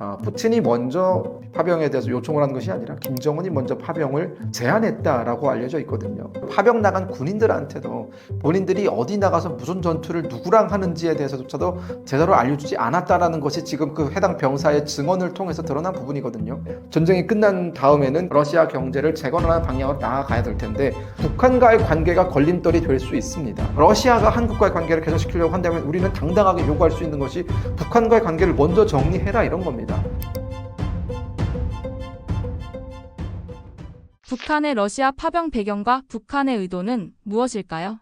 어, 푸틴이 먼저 파병에 대해서 요청을 한 것이 아니라 김정은이 먼저 파병을 제안했다라고 알려져 있거든요. 파병 나간 군인들한테도 본인들이 어디 나가서 무슨 전투를 누구랑 하는지에 대해서조차도 제대로 알려주지 않았다라는 것이 지금 그 해당 병사의 증언을 통해서 드러난 부분이거든요. 전쟁이 끝난 다음에는 러시아 경제를 재건하는 방향으로 나아가야 될 텐데 북한과의 관계가 걸림돌이 될 수 있습니다. 러시아가 한국과의 관계를 개선시키려고 한다면 우리는 당당하게 요구할 수 있는 것이 북한과의 관계를 먼저 정리해라 이런 겁니다. 북한의 러시아 파병 배경과 북한의 의도는 무엇일까요?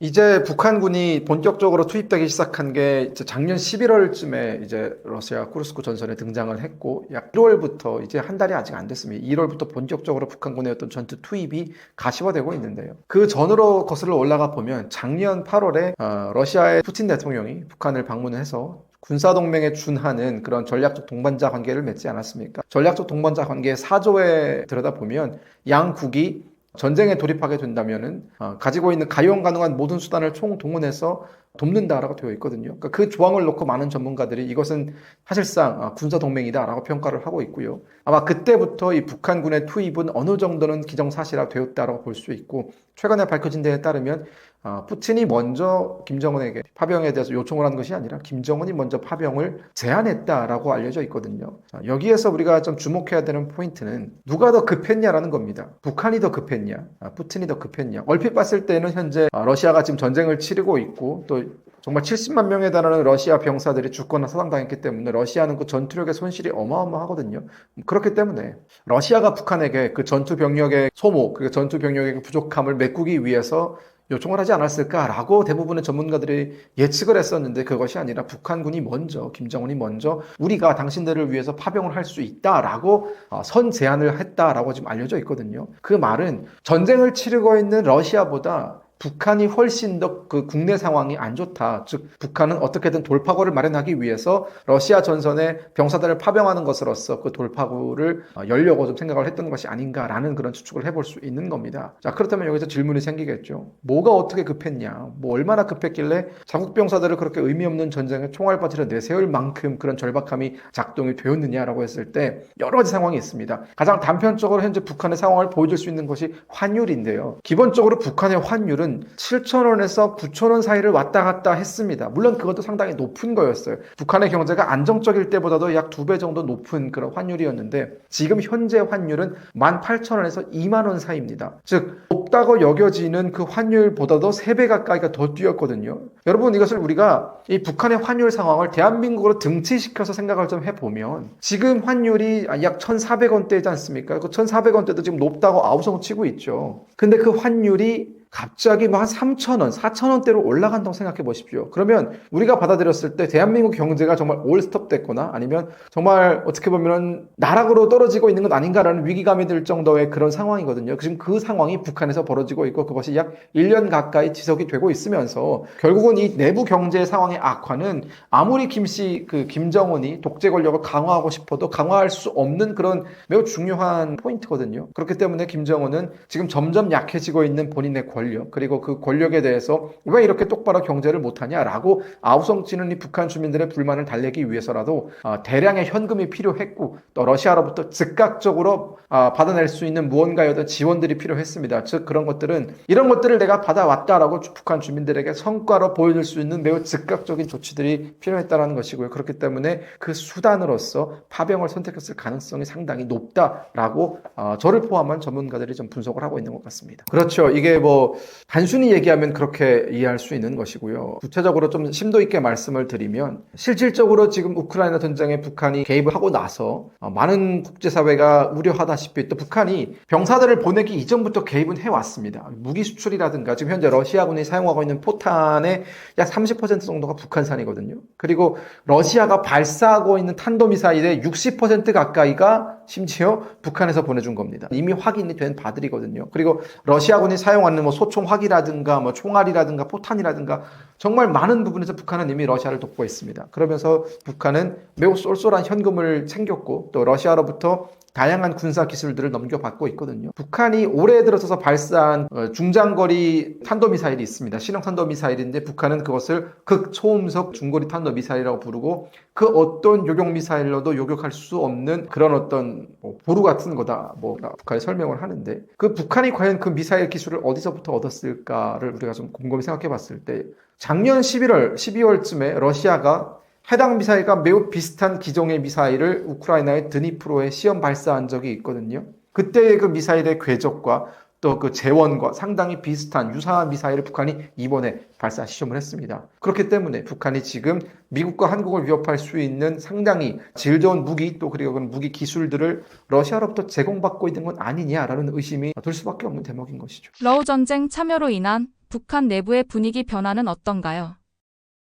이제 북한군이 본격적으로 투입되기 시작한 게 이제 작년 11월쯤에 이제 러시아 쿠르스크 전선에 등장을 했고 약 1월부터 이제 한 달이 아직 안 됐습니다. 1월부터 본격적으로 북한군의 어떤 전투 투입이 가시화되고 있는데요. 그 전으로 거슬러 올라가 보면 작년 8월에 어, 러시아의 푸틴 대통령이 북한을 방문해서 군사동맹에 준하는 그런 전략적 동반자 관계를 맺지 않았습니까? 전략적 동반자 관계의 사조에 들여다보면 양국이 전쟁에 돌입하게 된다면은 어, 가지고 있는 가용 가능한 모든 수단을 총동원해서 돕는다라고 되어 있거든요. 그러니까 그 조항을 놓고 많은 전문가들이 이것은 사실상 어, 군사 동맹이다라고 평가를 하고 있고요. 아마 그때부터 이 북한군의 투입은 어느 정도는 기정사실화 되었다라고 볼 수 있고 최근에 밝혀진 데에 따르면 어, 푸틴이 먼저 김정은에게 파병에 대해서 요청을 한 것이 아니라 김정은이 먼저 파병을 제안했다라고 알려져 있거든요. 자, 여기에서 우리가 좀 주목해야 되는 포인트는 누가 더 급했냐라는 겁니다. 북한이 더 급했냐, 아, 푸틴이 더 급했냐. 얼핏 봤을 때는 현재 아, 러시아가 지금 전쟁을 치르고 있고 또 정말 70만 명에 달하는 러시아 병사들이 죽거나 사상당했기 때문에 러시아는 그 전투력의 손실이 어마어마하거든요. 그렇기 때문에 러시아가 북한에게 그 전투 병력의 소모, 그 전투 병력의 그 부족함을 메꾸기 위해서 요청을 하지 않았을까라고 대부분의 전문가들이 예측을 했었는데 그것이 아니라 북한군이 먼저 김정은이 먼저 우리가 당신들을 위해서 파병을 할 수 있다라고 어, 선 제안을 했다라고 지금 알려져 있거든요. 그 말은 전쟁을 치르고 있는 러시아보다 북한이 훨씬 더 그 국내 상황이 안 좋다. 즉 북한은 어떻게든 돌파구를 마련하기 위해서 러시아 전선에 병사들을 파병하는 것으로서 그 돌파구를 어, 열려고 좀 생각을 했던 것이 아닌가라는 그런 추측을 해볼 수 있는 겁니다. 자 그렇다면 여기서 질문이 생기겠죠. 뭐가 어떻게 급했냐? 뭐 얼마나 급했길래 자국 병사들을 그렇게 의미 없는 전쟁에 총알바지를 내세울 만큼 그런 절박함이 작동이 되었느냐라고 했을 때 여러 가지 상황이 있습니다. 가장 단편적으로 현재 북한의 상황을 보여줄 수 있는 것이 환율인데요. 기본적으로 북한의 환율은 7,000원에서 9,000원 사이를 왔다 갔다 했습니다. 물론 그것도 상당히 높은 거였어요. 북한의 경제가 안정적일 때보다도 약 두 배 정도 높은 그런 환율이었는데 지금 현재 환율은 18,000원에서 2만 원 사이입니다. 즉 높다고 여겨지는 그 환율보다도 3배 가까이가 더 뛰었거든요. 여러분 이것을 우리가 이 북한의 환율 상황을 대한민국으로 등치시켜서 생각을 좀 해보면 지금 환율이 약 1,400원대이지 않습니까? 그 1,400원대도 지금 높다고 아우성 치고 있죠. 근데 그 환율이 갑자기 뭐한 3,000원, 4,000원대로 올라간다고 생각해 보십시오. 그러면 우리가 받아들였을 때 대한민국 경제가 정말 올스톱 됐거나 아니면 정말 어떻게 보면 나락으로 떨어지고 있는 것 아닌가라는 위기감이 들 정도의 그런 상황이거든요. 지금 그 상황이 북한에서 벌어지고 있고 그것이 약 1년 가까이 지속이 되고 있으면서 결국은 이 내부 경제 상황의 악화는 아무리 김씨 그 김정은이 독재 권력을 강화하고 싶어도 강화할 수 없는 그런 매우 중요한 포인트거든요. 그렇기 때문에 김정은은 지금 점점 약해지고 있는 본인의 권력 그리고 그 권력에 대해서 왜 이렇게 똑바로 경제를 못하냐라고 아우성치는 이 북한 주민들의 불만을 달래기 위해서라도 어, 대량의 현금이 필요했고 또 러시아로부터 즉각적으로 어, 받아낼 수 있는 무언가의 어떤 지원들이 필요했습니다. 즉 그런 것들은 이런 것들을 내가 받아왔다라고 주- 북한 주민들에게 성과로 보여줄 수 있는 매우 즉각적인 조치들이 필요했다라는 것이고요. 그렇기 때문에 그 수단으로서 파병을 선택했을 가능성이 상당히 높다라고 어, 저를 포함한 전문가들이 좀 분석을 하고 있는 것 같습니다. 그렇죠. 이게 뭐 단순히 얘기하면 그렇게 이해할 수 있는 것이고요. 구체적으로 좀 심도 있게 말씀을 드리면 실질적으로 지금 우크라이나 전쟁에 북한이 개입을 하고 나서 어, 많은 국제사회가 우려하다시피 또 북한이 병사들을 보내기 이전부터 개입은 해왔습니다. 무기 수출이라든가 지금 현재 러시아군이 사용하고 있는 포탄의 약 30% 정도가 북한산이거든요. 그리고 러시아가 발사하고 있는 탄도미사일의 60% 가까이가 심지어 북한에서 보내준 겁니다. 이미 확인이 된 바들이거든요. 그리고 러시아군이 사용하는 뭐 소총화기라든가 뭐 총알이라든가 포탄이라든가 정말 많은 부분에서 북한은 이미 러시아를 돕고 있습니다. 그러면서 북한은 매우 쏠쏠한 현금을 챙겼고 또 러시아로부터 다양한 군사 기술들을 넘겨받고 있거든요. 북한이 올해 들어서서 발사한 어, 중장거리 탄도미사일이 있습니다. 신형 탄도미사일인데 북한은 그것을 극초음속 중거리 탄도미사일이라고 부르고 그 어떤 요격 미사일로도 요격할 수 없는 그런 어떤 뭐 보루 같은 거다. 뭐 북한이 설명을 하는데 그 북한이 과연 그 미사일 기술을 어디서부터 얻었을까를 우리가 좀 곰곰이 생각해 봤을 때 작년 11월, 12월쯤에 러시아가 해당 미사일과 매우 비슷한 기종의 미사일을 우크라이나의 드니프로에 시험 발사한 적이 있거든요. 그때의 그 미사일의 궤적과 또 그 재원과 상당히 비슷한 유사한 미사일을 북한이 이번에 발사 시험을 했습니다. 그렇기 때문에 북한이 지금 미국과 한국을 위협할 수 있는 상당히 질 좋은 무기 또 그리고 그런 무기 기술들을 러시아로부터 제공받고 있는 건 아니냐라는 의심이 들 수밖에 없는 대목인 것이죠. 러우 전쟁 참여로 인한 북한 내부의 분위기 변화는 어떤가요?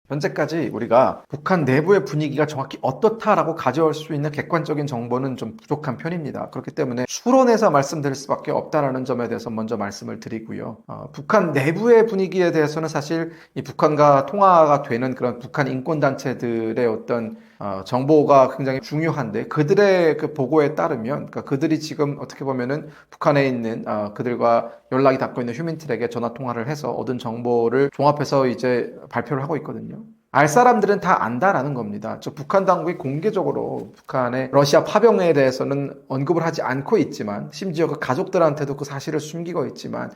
현재까지 우리가 북한 내부의 분위기가 정확히 어떻다라고 가져올 수 있는 객관적인 정보는 좀 부족한 편입니다. 그렇기 때문에 수론에서 말씀드릴 수밖에 없다라는 점에 대해서 먼저 말씀을 드리고요. 어, 북한 내부의 분위기에 대해서는 사실 이 북한과 통화가 되는 그런 북한 인권단체들의 어떤 어, 정보가 굉장히 중요한데 그들의 그 보고에 따르면 그러니까 그들이 지금 어떻게 보면은 북한에 있는 어, 그들과 연락이 닿고 있는 휴민트에게 전화 통화를 해서 얻은 정보를 종합해서 이제 발표를 하고 있거든요. 알 사람들은 다 안다라는 겁니다. 저 북한 당국이 공개적으로 북한의 러시아 파병에 대해서는 언급을 하지 않고 있지만 심지어 그 가족들한테도 그 사실을 숨기고 있지만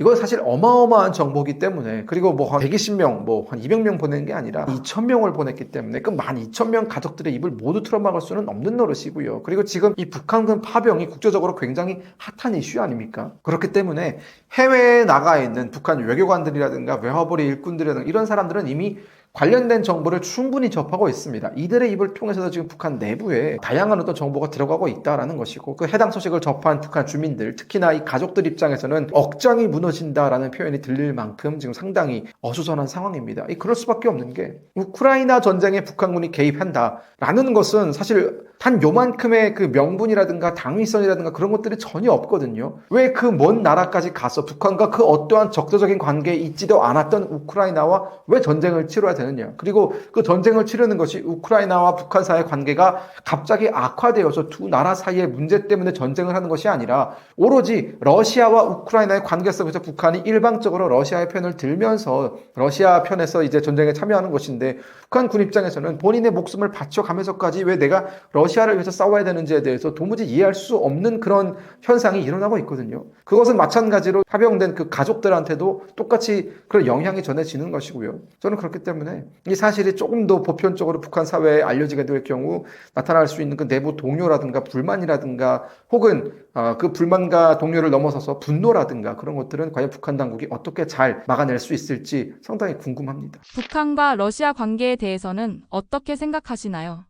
이건 사실 어마어마한 정보기 때문에 그리고 뭐 한 120명, 뭐 한 200명 보낸 게 아니라 2,000명을 보냈기 때문에 그 12,000명 가족들의 입을 모두 틀어막을 수는 없는 노릇이고요. 그리고 지금 이 북한군 파병이 국제적으로 굉장히 핫한 이슈 아닙니까? 그렇기 때문에 해외에 나가 있는 북한 외교관들이라든가 외화벌이 일꾼들이라든가 이런 사람들은 이미 관련된 정보를 충분히 접하고 있습니다. 이들의 입을 통해서도 지금 북한 내부에 다양한 어떤 정보가 들어가고 있다라는 것이고 그 해당 소식을 접한 북한 주민들 특히나 이 가족들 입장에서는 억장이 무너진다라는 표현이 들릴 만큼 지금 상당히 어수선한 상황입니다. 이 그럴 수밖에 없는 게 우크라이나 전쟁에 북한군이 개입한다라는 것은 사실 단 요만큼의 그 명분이라든가 당위성이라든가 그런 것들이 전혀 없거든요. 왜 그 먼 나라까지 가서 북한과 그 어떠한 적대적인 관계에 있지도 않았던 우크라이나와 왜 전쟁을 치러야 되느냐. 그리고 그 전쟁을 치르는 것이 우크라이나와 북한 사이의 관계가 갑자기 악화되어서 두 나라 사이의 문제 때문에 전쟁을 하는 것이 아니라 오로지 러시아와 우크라이나의 관계 속에서 북한이 일방적으로 러시아의 편을 들면서 러시아 편에서 이제 전쟁에 참여하는 것인데 북한 군 입장에서는 본인의 목숨을 바쳐가면서까지 왜 내가 러시아를 위해서 싸워야 되는지에 대해서 도무지 이해할 수 없는 그런 현상이 일어나고 있거든요. 그것은 마찬가지로 파병된 그 가족들한테도 똑같이 그런 영향이 전해지는 것이고요. 저는 그렇기 때문에 이 사실이 조금 더 보편적으로 북한 사회에 알려지게 될 경우 나타날 수 있는 그 내부 동요라든가 불만이라든가 혹은 어, 그 불만과 동요를 넘어서서 분노라든가 그런 것들은 과연 북한 당국이 어떻게 잘 막아낼 수 있을지 상당히 궁금합니다. 북한과 러시아 관계에 대해서는 어떻게 생각하시나요?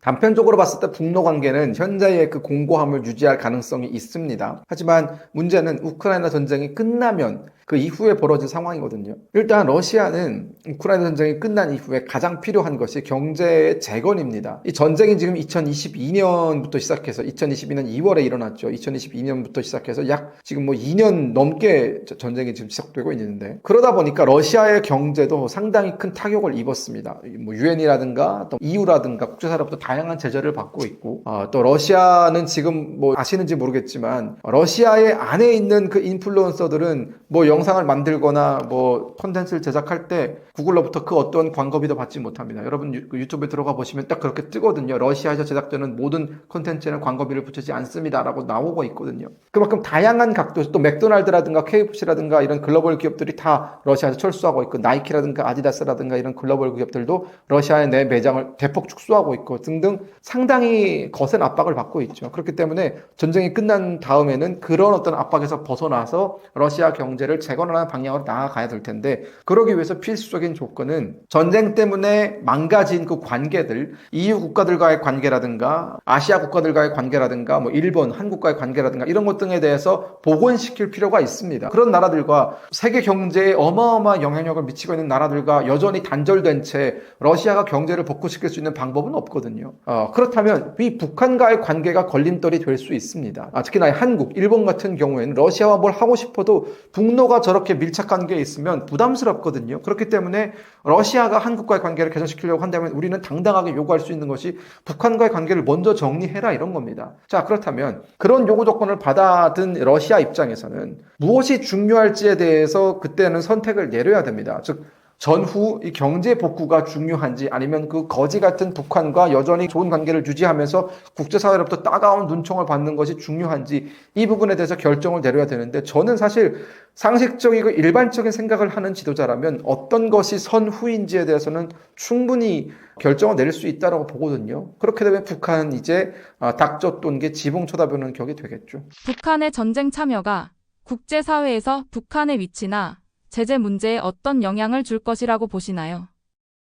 단편적으로 봤을 때 북러 관계는 현재의 그 공고함을 유지할 가능성이 있습니다. 하지만 문제는 우크라이나 전쟁이 끝나면 그 이후에 벌어진 상황이거든요. 일단 러시아는 우크라이나 전쟁이 끝난 이후에 가장 필요한 것이 경제의 재건입니다. 이 전쟁이 지금 2022년부터 시작해서 2022년 2월에 일어났죠. 2022년부터 시작해서 약 지금 뭐 2년 넘게 전쟁이 지금 시작되고 있는데 그러다 보니까 러시아의 경제도 상당히 큰 타격을 입었습니다. 뭐 유엔이라든가 또 EU라든가 국제사로부터 다양한 제재를 받고 있고 어, 또 러시아는 지금 뭐 아시는지 모르겠지만 러시아의 안에 있는 그 인플루언서들은 뭐 영 상을 만들거나 뭐 콘텐츠를 제작할 때 구글로부터 그 어떤 광고비도 받지 못합니다. 여러분 유, 그 유튜브에 들어가 보시면 딱 그렇게 뜨거든요. 러시아에서 제작되는 모든 콘텐츠에는 광고비를 붙이지 않습니다라고 나오고 있거든요. 그만큼 다양한 각도 또 맥도날드라든가 KFC라든가 이런 글로벌 기업들이 다 러시아에서 철수하고 있고 나이키라든가 아디다스라든가 이런 글로벌 기업들도 러시아의 내 매장을 대폭 축소하고 있고 등등 상당히 거센 압박을 받고 있죠. 그렇기 때문에 전쟁이 끝난 다음에는 그런 어떤 압박에서 벗어나서 러시아 경제를 재건하는 방향으로 나아가야 될 텐데 그러기 위해서 필수적인 조건은 전쟁 때문에 망가진 그 관계들 EU 국가들과의 관계라든가 아시아 국가들과의 관계라든가 뭐 일본, 한국과의 관계라든가 이런 것 등에 대해서 복원시킬 필요가 있습니다. 그런 나라들과 세계 경제에 어마어마한 영향력을 미치고 있는 나라들과 여전히 단절된 채 러시아가 경제를 복구시킬 수 있는 방법은 없거든요. 어, 그렇다면 이 북한과의 관계가 걸림돌이 될 수 있습니다. 아, 특히나 한국, 일본 같은 경우에는 러시아와 뭘 하고 싶어도 북러가 저렇게 밀착 관계에 있으면 부담스럽거든요. 그렇기 때문에 러시아가 한국과의 관계를 개선시키려고 한다면 우리는 당당하게 요구할 수 있는 것이 북한과의 관계를 먼저 정리해라 이런 겁니다. 자, 그렇다면 그런 요구 조건을 받아든 러시아 입장에서는 무엇이 중요할지에 대해서 그때는 선택을 내려야 됩니다. 즉 전후 이 경제 복구가 중요한지 아니면 그 거지 같은 북한과 여전히 좋은 관계를 유지하면서 국제사회로부터 따가운 눈총을 받는 것이 중요한지 이 부분에 대해서 결정을 내려야 되는데 저는 사실 상식적이고 일반적인 생각을 하는 지도자라면 어떤 것이 선후인지에 대해서는 충분히 결정을 내릴 수 있다고 보거든요. 그렇게 되면 북한은 이제 아, 닥쳤던 게 지붕 쳐다보는 격이 되겠죠. 북한의 전쟁 참여가 국제사회에서 북한의 위치나 제재 문제에 어떤 영향을 줄 것이라고 보시나요?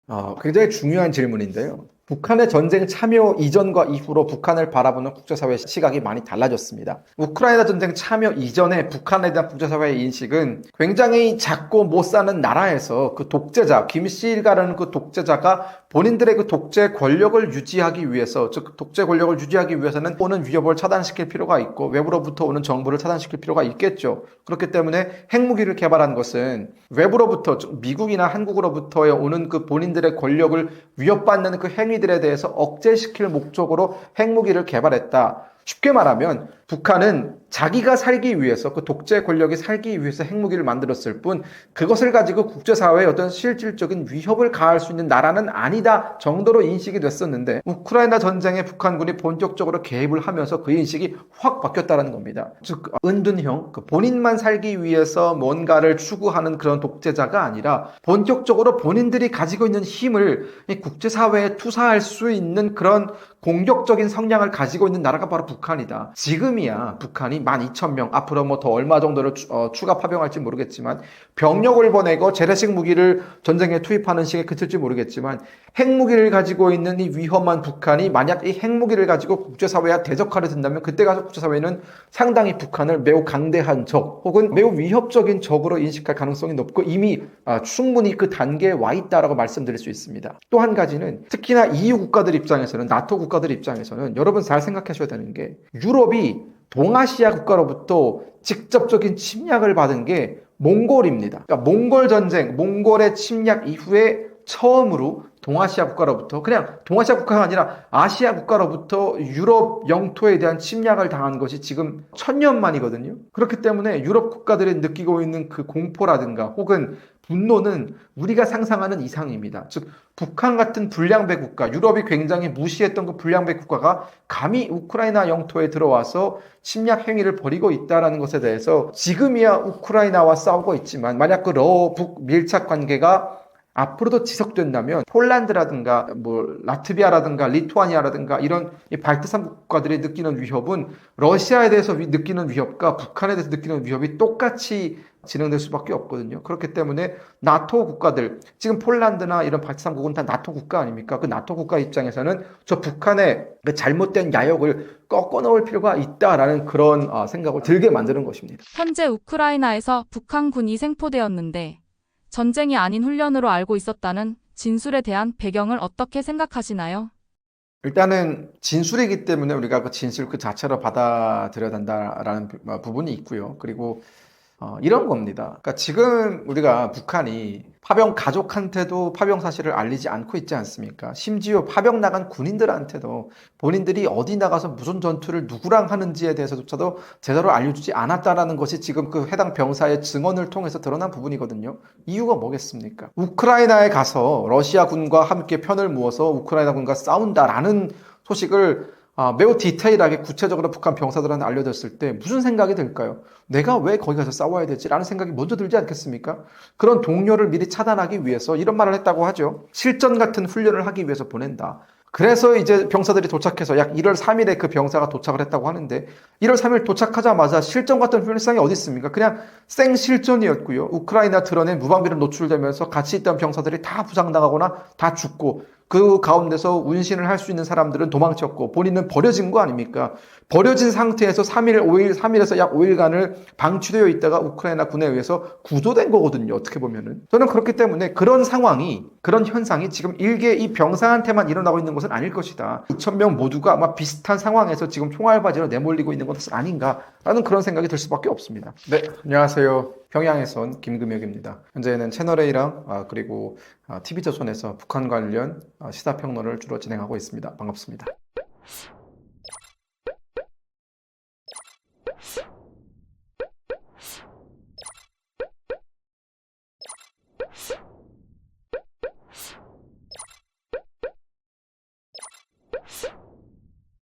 어, 굉장히 중요한 질문인데요. 북한의 전쟁 참여 이전과 이후로 북한을 바라보는 국제사회 시각이 많이 달라졌습니다. 우크라이나 전쟁 참여 이전에 북한에 대한 국제사회의 인식은 굉장히 작고 못 사는 나라에서 그 독재자, 김씨라는 그 독재자가 본인들의 그 독재 권력을 유지하기 위해서, 즉 독재 권력을 유지하기 위해서는 오는 위협을 차단시킬 필요가 있고 외부로부터 오는 정부를 차단시킬 필요가 있겠죠. 그렇기 때문에 핵무기를 개발한 것은 외부로부터, 즉 미국이나 한국으로부터 오는 그 본인들의 권력을 위협받는 그 행위 들에 대해서 억제시킬 목적으로 핵무기를 개발했다. 쉽게 말하면 북한은 자기가 살기 위해서 그 독재 권력이 살기 위해서 핵무기를 만들었을 뿐 그것을 가지고 국제사회에 어떤 실질적인 위협을 가할 수 있는 나라는 아니다 정도로 인식이 됐었는데 우크라이나 전쟁에 북한군이 본격적으로 개입을 하면서 그 인식이 확 바뀌었다는 겁니다. 즉 은둔형 그 본인만 살기 위해서 뭔가를 추구하는 그런 독재자가 아니라 본격적으로 본인들이 가지고 있는 힘을 이 국제사회에 투사할 수 있는 그런 공격적인 성향을 가지고 있는 나라가 바로 북한이다. 지금이 야 북한이 12,000명 앞으로 뭐 더 얼마 정도를 추, 어, 추가 파병할지 모르겠지만 병력을 보내고 재래식 무기를 전쟁에 투입하는 식에 그칠지 모르겠지만 핵무기를 가지고 있는 이 위험한 북한이 만약 이 핵무기를 가지고 국제사회와 대적하려 든다면 그때 가서 국제사회는 상당히 북한을 매우 강대한 적 혹은 매우 위협적인 적으로 인식할 가능성이 높고 이미 아, 충분히 그 단계에 와 있다라고 말씀드릴 수 있습니다. 또 한 가지는 특히나 EU 국가들 입장에서는 나토 국가들 입장에서는 여러분 잘 생각하셔야 되는 게 유럽이 동아시아 국가로부터 직접적인 침략을 받은 게 몽골입니다. 그러니까 몽골 전쟁, 몽골의 침략 이후에 처음으로 동아시아 국가로부터 그냥 동아시아 국가가 아니라 아시아 국가로부터 유럽 영토에 대한 침략을 당한 것이 지금 천년 만이거든요. 그렇기 때문에 유럽 국가들이 느끼고 있는 그 공포라든가 혹은 분노는 우리가 상상하는 이상입니다. 즉 북한 같은 불량배 국가, 유럽이 굉장히 무시했던 그 불량배 국가가 감히 우크라이나 영토에 들어와서 침략 행위를 벌이고 있다라는 것에 대해서 지금이야 우크라이나와 싸우고 있지만 만약 그 러북 밀착 관계가 앞으로도 지속된다면 폴란드라든가 뭐 라트비아라든가 리투아니아라든가 이런 이 발트삼 국가들이 느끼는 위협은 러시아에 대해서 위- 느끼는 위협과 북한에 대해서 느끼는 위협이 똑같이 진행될 수밖에 없거든요. 그렇기 때문에 나토 국가들 지금 폴란드나 이런 발트삼국은 다 나토 국가 아닙니까? 그 나토 국가 입장에서는 저 북한의 그 잘못된 야욕을 꺾어 넣을 필요가 있다라는 그런 어, 생각을 들게 만드는 것입니다. 현재 우크라이나에서 북한군이 생포되었는데 전쟁이 아닌 훈련으로 알고 있었다는 진술에 대한 배경을 어떻게 생각하시나요? 일단은 진술이기 때문에 우리가 그 진술 그 자체로 받아들여야 된다라는 부- 어, 부분이 있고요. 그리고 어, 이런 겁니다. 그러니까 지금 우리가 북한이 파병 가족한테도 파병 사실을 알리지 않고 있지 않습니까? 심지어 파병 나간 군인들한테도 본인들이 어디 나가서 무슨 전투를 누구랑 하는지에 대해서조차도 제대로 알려주지 않았다라는 것이 지금 그 해당 병사의 증언을 통해서 드러난 부분이거든요. 이유가 뭐겠습니까? 우크라이나에 가서 러시아 군과 함께 편을 모아서 우크라이나 군과 싸운다라는 소식을 아, 매우 디테일하게 구체적으로 북한 병사들한테 알려졌을 때 무슨 생각이 들까요? 내가 왜 거기 가서 싸워야 되지? 라는 생각이 먼저 들지 않겠습니까? 그런 동료를 미리 차단하기 위해서 이런 말을 했다고 하죠. 실전 같은 훈련을 하기 위해서 보낸다. 그래서 이제 병사들이 도착해서 약 1월 3일에 그 병사가 도착을 했다고 하는데 1월 3일 도착하자마자 실전 같은 훈련상이 어디 있습니까? 그냥 생 실전이었고요. 우크라이나 드러낸 무방비를 노출되면서 같이 있던 병사들이 다 부상당하거나 다 죽고 그 가운데서 운신을 할 수 있는 사람들은 도망쳤고 본인은 버려진 거 아닙니까? 버려진 상태에서 3일, 5일, 3일에서 약 5일간을 방치되어 있다가 우크라이나 군에 의해서 구조된 거거든요. 어떻게 보면은. 저는 그렇기 때문에 그런 상황이, 그런 현상이 지금 일개 이 병사한테만 일어나고 있는 것은 아닐 것이다. 2,000명 모두가 아마 비슷한 상황에서 지금 총알바지로 내몰리고 있는 것은 아닌가라는 그런 생각이 들 수밖에 없습니다. 네, 안녕하세요. 평양에선 김금혁입니다. 현재는 채널A랑 아, 그리고 TV조선에서 북한 관련 아, 시사평론을 주로 진행하고 있습니다. 반갑습니다.